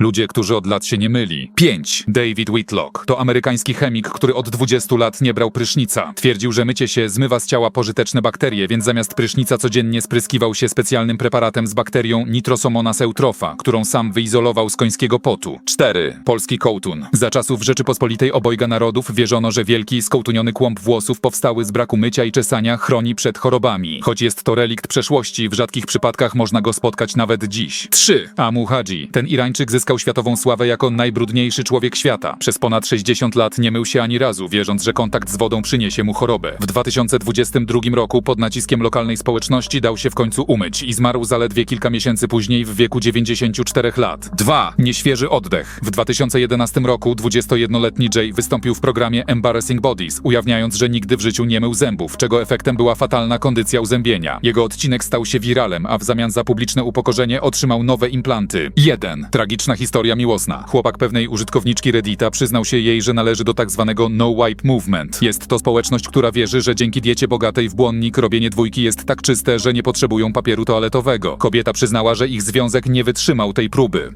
Ludzie, którzy od lat się nie myli. 5. David Whitlock to amerykański chemik, który od 20 lat nie brał prysznica. Twierdził, że mycie się zmywa z ciała pożyteczne bakterie, więc zamiast prysznica codziennie spryskiwał się specjalnym preparatem z bakterią Nitrosomonas eutrofa, którą sam wyizolował z końskiego potu. 4. Polski kołtun. Za czasów Rzeczypospolitej obojga narodów wierzono, że wielki skołtuniony kłąb włosów powstały z braku mycia i czesania chroni przed chorobami. Choć jest to relikt przeszłości, w rzadkich przypadkach można go spotkać nawet dziś. 3. Amu Hadzi. Ten Irańczyk zyskał światową sławę jako najbrudniejszy człowiek świata. Przez ponad 60 lat nie mył się ani razu, wierząc, że kontakt z wodą przyniesie mu chorobę. W 2022 roku pod naciskiem lokalnej społeczności dał się w końcu umyć i zmarł zaledwie kilka miesięcy później w wieku 94 lat. 2. Nieświeży oddech. W 2011 roku 21-letni Jay wystąpił w programie Embarrassing Bodies, ujawniając, że nigdy w życiu nie mył zębów, czego efektem była fatalna kondycja uzębienia. Jego odcinek stał się wiralem, a w zamian za publiczne upokorzenie otrzymał nowe implanty. 1. Tragiczna historia miłosna. Chłopak pewnej użytkowniczki Reddita przyznał się jej, że należy do tak zwanego No Wipe Movement. Jest to społeczność, która wierzy, że dzięki diecie bogatej w błonnik robienie dwójki jest tak czyste, że nie potrzebują papieru toaletowego. Kobieta przyznała, że ich związek nie wytrzymał tej próby.